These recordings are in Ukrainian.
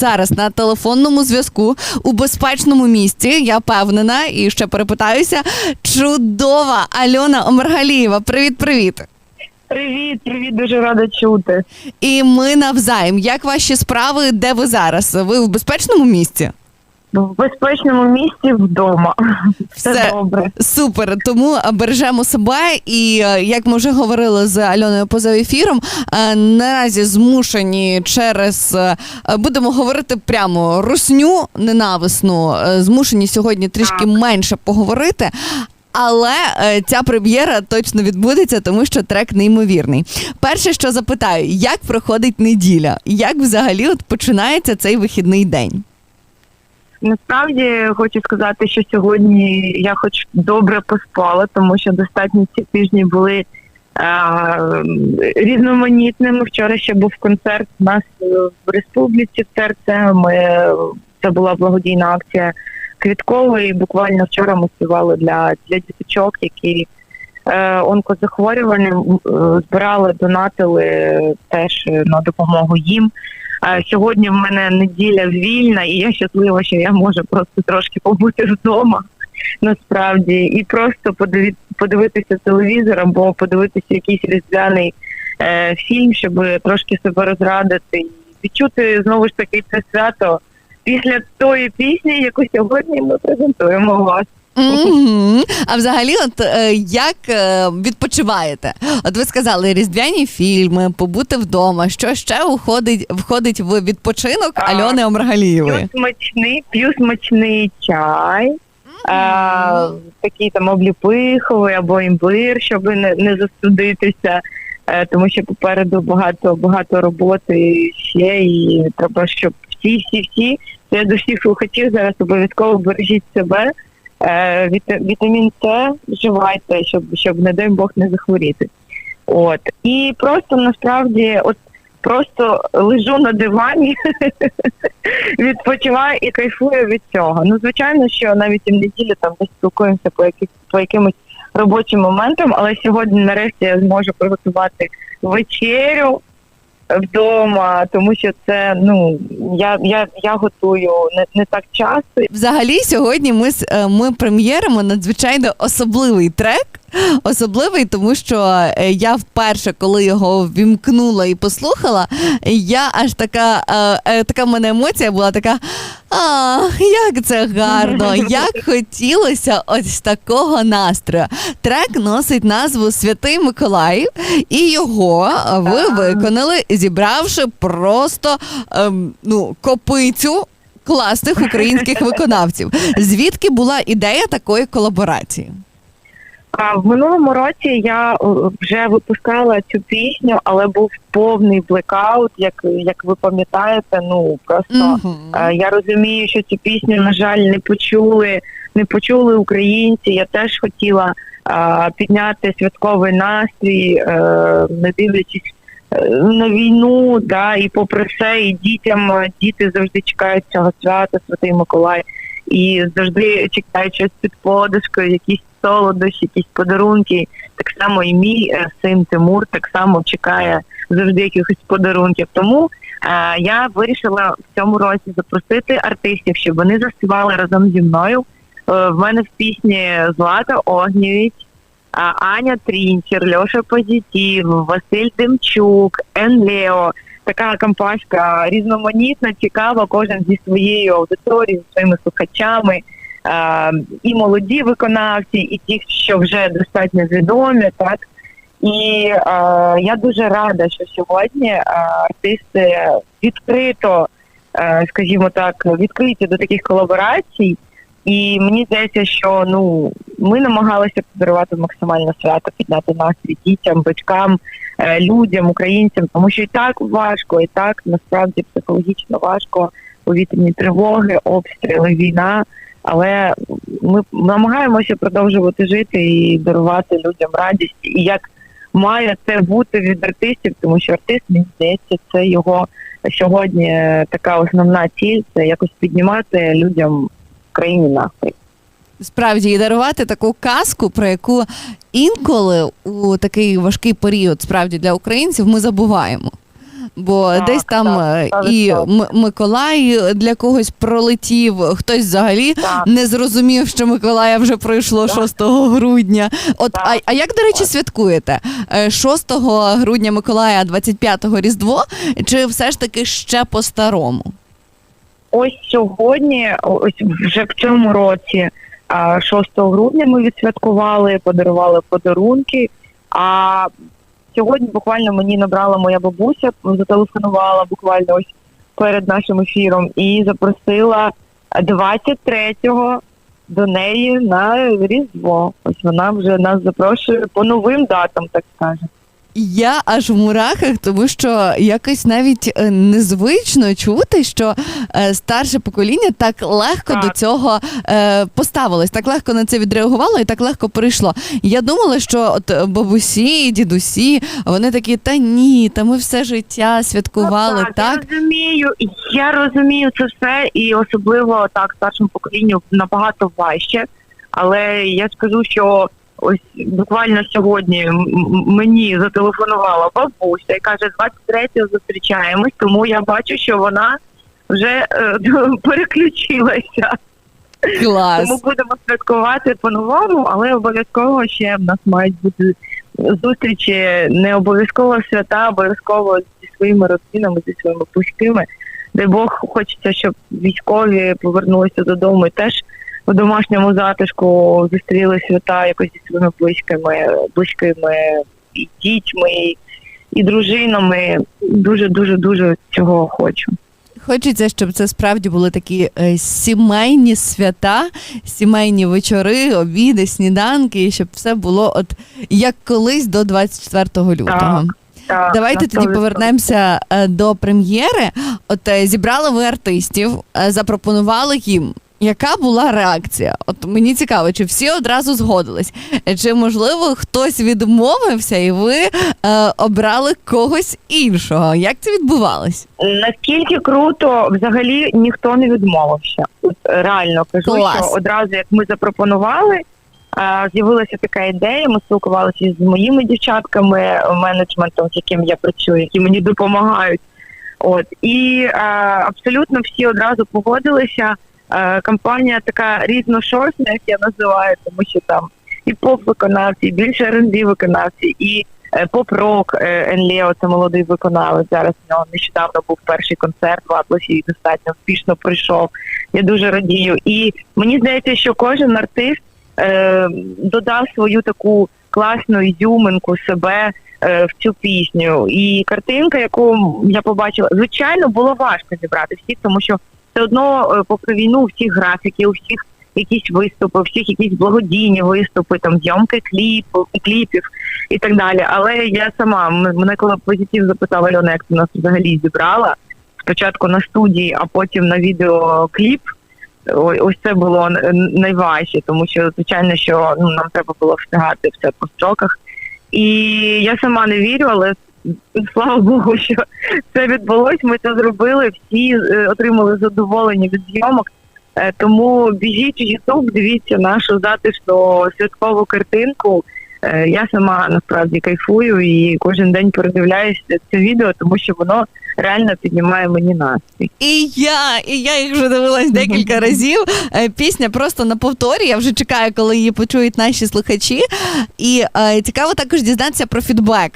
зараз на телефонному зв'язку у безпечному місці. Я певнена і ще перепитаюся. Чудова Альона Омергалієва. Привіт, привіт. Привіт, привіт, дуже рада чути. І ми навзаєм. Як ваші справи? Де ви зараз? Ви в безпечному місці? В безпечному місці вдома. Все, Все. добре. Супер, тому бережемо себе, і е, як ми вже говорили з Альоною поза ефіром, е, наразі змушені через е, будемо говорити прямо русню ненависну, змушені сьогодні трішки менше поговорити. Але ця прем'єра точно відбудеться, тому що трек неймовірний. Перше, що запитаю, як проходить неділя? Як взагалі от починається цей вихідний день? Насправді хочу сказати, що сьогодні я хоч добре поспала, тому що достатньо ці тижні були е, різноманітними. Вчора ще був концерт у нас е, в республіці в серце. Ми це була благодійна акція квіткової. Буквально вчора ми співали для, для діточок, які е, е, збирали, донатили теж на допомогу їм. Сьогодні в мене неділя вільна, і я щаслива, що я можу просто трошки побути вдома. Насправді, і просто подиві- подивитися телевізор або подивитися якийсь різдвяний е, фільм, щоб трошки себе розрадити і відчути знову ж таки це свято після тої пісні, яку сьогодні ми презентуємо вас. Мгм. А взагалі, от е, як е, відпочиваєте? От ви сказали різдвяні фільми, побути вдома. Що ще уходить, входить в відпочинок Так. Альони П'ю смачний, п'ю смачний чай. А, такий там обліпиховий або імбир, щоб не, не застудитися, е, тому що попереду багато багато роботи ще, і треба, щоб всі, всі, всі, я до всіх слухачів зараз обов'язково бережіть себе. Е, віта- вітамін С вживайте, щоб, щоб, не дай Бог, не захворіти. От. І просто насправді, от просто лежу на дивані, відпочиваю і кайфую від цього. Ну, звичайно, що навіть і в неділю там десь спілкуємося по яких по якимось робочим моментам, але сьогодні нарешті я зможу приготувати вечерю вдома, тому що це ну я, я, я готую не, не так часто. Взагалі, сьогодні ми е, ми прем'єримо надзвичайно особливий трек. Особливий, тому що е, я вперше, коли його вімкнула і послухала, я аж така, е, е, така в мене емоція була така. Ах, як це гарно! Як хотілося ось такого настрою. Трек носить назву Святий Миколаїв, і його ви виконали, зібравши просто ем, ну, копицю класних українських виконавців. Звідки була ідея такої колаборації? А в минулому році я е, вже випускала цю пісню, але був повний блекаут, як, як ви пам'ятаєте. Ну просто. Е, Я розумію, що цю пісню, на жаль, не почули, не почули українці. Я теж хотіла е, підняти святковий настрій, е, не дивлячись на війну, да, і попри все, і дітям діти завжди чекають цього свята, Святий Миколай, і завжди чекають щось під подушкою, якісь солодощі, якісь подарунки. Так само і мій е, син Тимур так само чекає завжди якихось подарунків. Тому Е, Я вирішила в цьому році запросити артистів, щоб вони заспівали разом зі мною. Е, В мене в пісні Злата Огнєвіч, Аня Трінчер, Льоша Позитив, Василь Демчук, Ен Лео. Така компашка різноманітна, цікава, кожен зі своєю аудиторією, зі своїми слухачами. І молоді виконавці, і ті, що вже достатньо відомі, так. І е, я дуже рада, що сьогодні е, артисти відкрито, е, скажімо так, відкриті до таких колаборацій. І мені здається, що ну ми намагалися подарувати максимально свято, підняти настрій дітям, батькам, е, людям, українцям, тому що і так важко, і так насправді психологічно важко повітряні тривоги, обстріли, війна. Але ми намагаємося продовжувати жити і дарувати людям радість. І як має це бути від артистів, тому що артист, мені здається, це його сьогодні така основна ціль це якось піднімати людям в країні настрій. Справді і дарувати таку казку, про яку інколи у такий важкий період, справді для українців, ми забуваємо. Бо Так, десь там так, е, і 100%. Миколай для когось пролетів, хтось взагалі Так. не зрозумів, що Миколая вже пройшло Так. 6 грудня. От Так. а, а як, до речі, святкуєте? Е, 6 грудня Миколая, 25-го Різдво, чи все ж таки ще по-старому? Ось сьогодні, ось вже в цьому році, а, 6 грудня ми відсвяткували, подарували подарунки. А сьогодні буквально мені набрала моя бабуся, зателефонувала буквально ось перед нашим ефіром і запросила 23-го до неї на Різдво. Ось вона вже нас запрошує по новим датам, так скажемо. Я аж в мурахах, тому що якось навіть е, незвично чути, що е, старше покоління так легко Так. до цього е, поставилось, так легко на це відреагувало і так легко прийшло. Я думала, що от е, бабусі, дідусі, вони такі, та ні, та ми все життя святкували Ну, так. Я розумію, я розумію це все, і особливо так старшому поколінню набагато важче. Але я скажу, що ось буквально сьогодні мені зателефонувала бабуся і каже, 23-го зустрічаємось, тому я бачу, що вона вже е, переключилася. Клас. Тому будемо святкувати по-новому, але обов'язково ще в нас мають бути зустрічі, не обов'язково свята, обов'язково зі своїми родинами, зі своїми близькими. Дай Бог хочеться, щоб військові повернулися додому і теж у домашньому затишку зустріли свята якось зі своїми близькими, близькими і дітьми, і, і дружинами. Дуже, дуже, дуже цього хочу. Хочеться, щоб це справді були такі е, сімейні свята, сімейні вечори, обіди, сніданки, і щоб все було от як колись до 24 лютого. Так, Давайте тоді 100%. повернемося е, до прем'єри. От е, зібрали ви артистів, запропонували їм. Яка була реакція? От мені цікаво, чи всі одразу згодились? Чи можливо хтось відмовився, і ви е, обрали когось іншого? Як це відбувалось? Наскільки круто, взагалі ніхто не відмовився. От реально кажу, Клас. що одразу як ми запропонували, е, з'явилася така ідея. Ми спілкувалися з моїми дівчатками, менеджментом, з яким я працюю, які мені допомагають. От і е, абсолютно всі одразу погодилися. Е, компанія така різношорстна, як я називаю, тому що там і поп-виконавці, і більше R&B виконавці, і е, поп-рок Енлео, це молодий виконавець. Зараз в нього нещодавно був перший концерт в Атласі і достатньо успішно пройшов. Я дуже радію. І мені здається, що кожен артист е, додав свою таку класну ізюминку себе е, в цю пісню. І картинка, яку я побачила, звичайно, було важко зібрати всіх, тому що все одно, е, попри війну, у всіх графіки, у всіх якісь виступи, у всіх якісь благодійні виступи, там зйомки кліпу, кліпів і так далі. Але я сама мене коли позитив запитав Альона, як ти нас взагалі зібрала спочатку на студії, а потім на відеокліп. Ось це було найважче, тому що звичайно, що ну нам треба було встигати все по строках. І я сама не вірю, але слава Богу, що це відбулось. Ми це зробили. Всі е, отримали задоволення від зйомок. Е, Тому біжіть в Ютуб, дивіться нашу затишну святкову картинку. Е, Я сама насправді кайфую і кожен день передивляюся це відео, тому що воно реально піднімає мені настрій. І я, і я їх вже дивилась декілька разів. Пісня просто на повторі. Я вже чекаю, коли її почують наші слухачі. І цікаво також дізнатися про фідбек.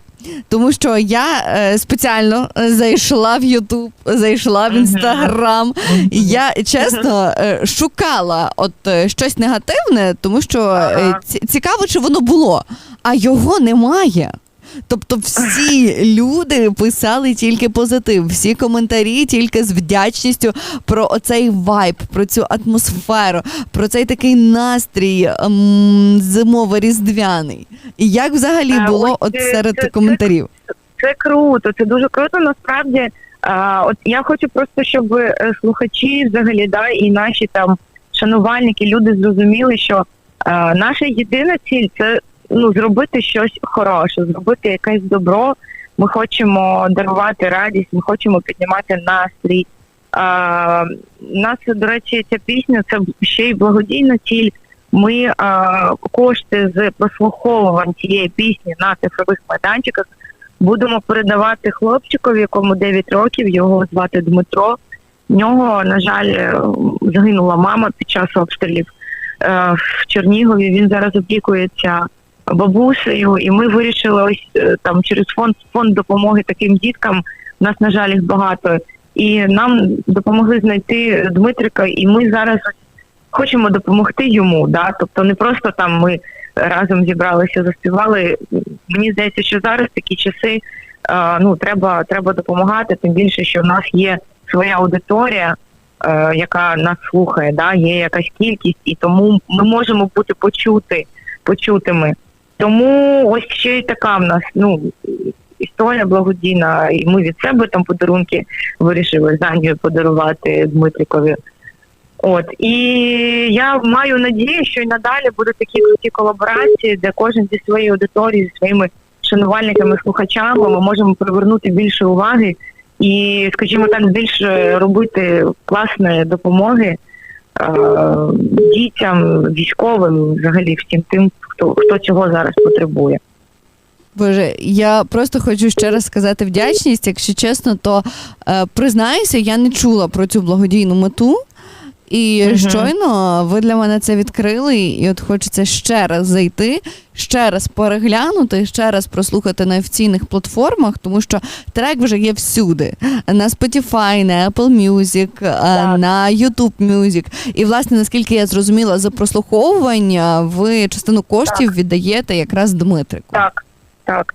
Тому що я е, спеціально зайшла в Ютуб, зайшла в Інстаграм. Я чесно е, шукала от е, щось негативне, тому що е, ці- цікаво, чи воно було, а його немає. Тобто всі люди писали тільки позитив, всі коментарі тільки з вдячністю про оцей вайб, про цю атмосферу, про цей такий настрій ем, зимово-різдвяний. І як взагалі Е, було от це- серед це- це- коментарів? Це круто, це дуже круто. Насправді, а, от я хочу просто, щоб е, слухачі взагалі да, і наші там шанувальники, люди зрозуміли, що а, наша єдина ціль це ну зробити щось хороше, зробити якесь добро. Ми хочемо дарувати радість, ми хочемо піднімати настрій. А, нас, до речі, ця пісня це ще й благодійна ціль. Ми а, кошти з прослуховувань цієї пісні на цифрових майданчиках Будемо передавати хлопчикові, якому 9 років, його звати Дмитро. В нього, на жаль, загинула мама під час обстрілів е, в Чернігові. Він зараз опікується бабусею, і ми вирішили ось е, там через фонд фонд допомоги таким діткам. У нас, на жаль, їх багато. І нам допомогли знайти Дмитрика, і ми зараз хочемо допомогти йому. Да? Тобто не просто там ми разом зібралися, заспівали. Мені здається, що зараз такі часи ну треба, треба допомагати, тим більше, що в нас є своя аудиторія, е, яка нас слухає, да? є якась кількість, і тому ми можемо бути почути, почутими. Тому ось ще й така в нас ну історія благодійна, і ми від себе там подарунки вирішили з Анією подарувати Дмитрикові. От і я маю надію, що і надалі будуть такі круті колаборації, де кожен зі своєю аудиторією, зі своїми шанувальниками, слухачами ми можемо привернути більше уваги і, скажімо так, більше робити класної допомоги е, дітям, військовим, взагалі всім тим, хто хто цього зараз потребує. Боже, я просто хочу ще раз сказати вдячність. Якщо чесно, то е, признаюся, я не чула про цю благодійну мету. І Мгм. щойно ви для мене це відкрили, і от хочеться ще раз зайти, ще раз переглянути, ще раз прослухати на офіційних платформах, тому що трек вже є всюди: на Spotify, на Apple Music, е, Так. на YouTube Music. І власне, наскільки я зрозуміла, за прослуховування ви частину коштів віддаєте якраз Дмитрику. Так, так, так.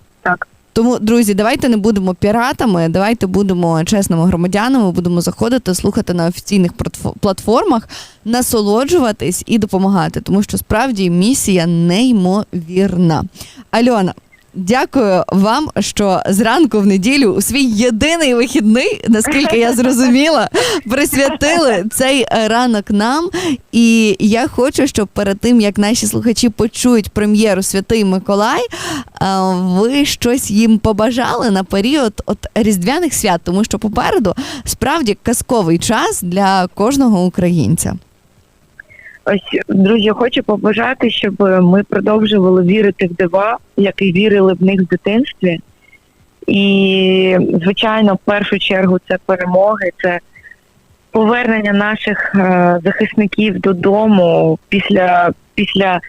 Тому, друзі, давайте не будемо піратами, давайте будемо чесними громадянами, будемо заходити, слухати на офіційних платформах, насолоджуватись і допомагати, тому що справді місія неймовірна. Альона. Дякую вам, що зранку в неділю у свій єдиний вихідний, наскільки я зрозуміла, присвятили цей ранок нам. І я хочу, щоб перед тим як наші слухачі почують прем'єру Святий Миколай, ви щось їм побажали на період от різдвяних свят, тому що попереду справді казковий час для кожного українця. Ось, друзі, хочу побажати, щоб ми продовжували вірити в дива, як і вірили в них в дитинстві. І, звичайно, в першу чергу це перемоги, це повернення наших е, захисників додому після, після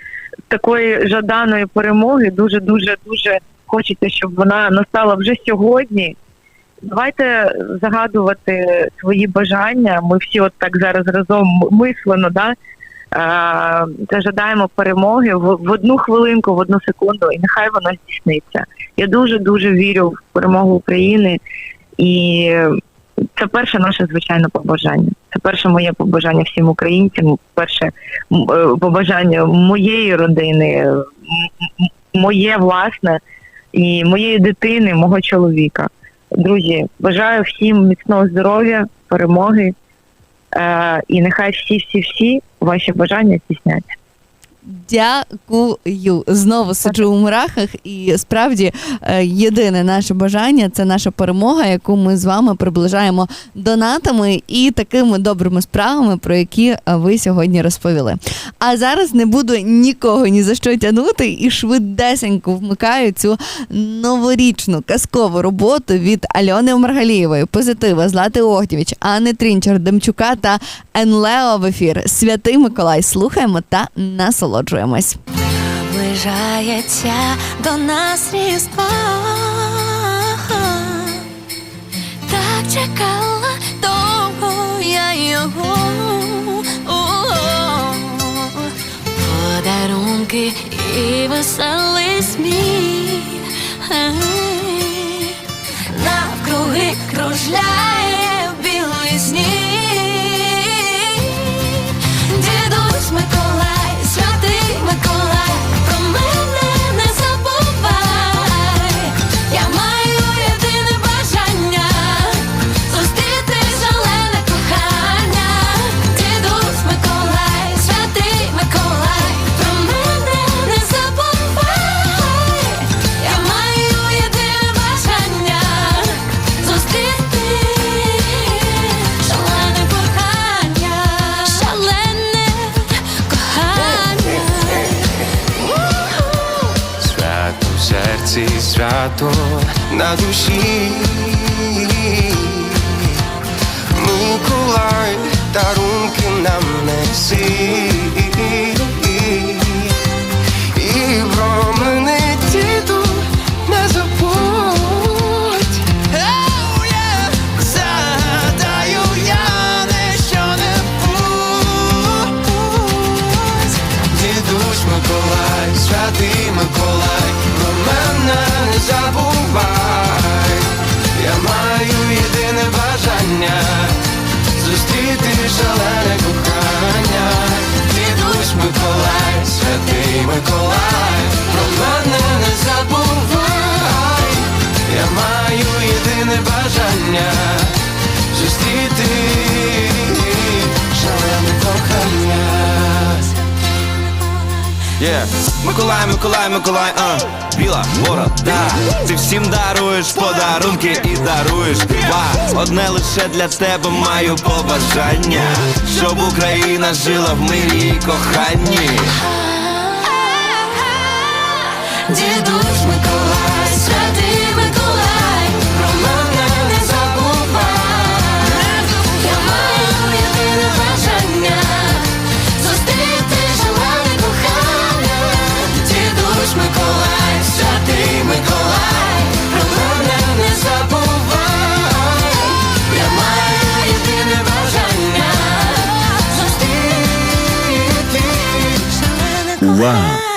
такої жаданої перемоги. Дуже, дуже, дуже хочеться, щоб вона настала вже сьогодні. Давайте загадувати свої бажання. Ми всі от так зараз разом мислено, да, зажадаємо перемоги в, в одну хвилинку, в одну секунду, і нехай вона здійсниться. Я дуже дуже вірю в перемогу України, і це перше наше звичайне побажання. Це перше моє побажання всім українцям. Перше е, побажання моєї родини, моє власне і моєї дитини, мого чоловіка. Друзі, бажаю всім міцного здоров'я, перемоги. Е, і нехай всі-всі-всі ваші бажання здійсняться. Дякую. Знову сиджу у мурахах, і справді е, єдине наше бажання це наша перемога, яку ми з вами приближаємо донатами і такими добрими справами, про які е, ви сьогодні розповіли. А зараз не буду нікого ні за що тягнути і швидесенько вмикаю цю новорічну казкову роботу від Альони Маргалієвої, позитива, Злати Охтєвич, Анни Трінчер, Демчука та Енлео в ефір. Святий Миколай. Слухаємо та насолоджуємось. Наближається до нас різдво. Так чекала довго я його. О, Подарунки і веселий на душі. Миколай, Миколай, святий Миколай, про мене не забувай. Я маю єдине бажання зустріти шалене кохання. Yeah. Миколай, Миколай, Миколай, а біла борода. Ти всім даруєш подарунки і даруєш два. Одне лише для тебе маю побажання, щоб Україна жила в мирі і коханні. Дідусь бажання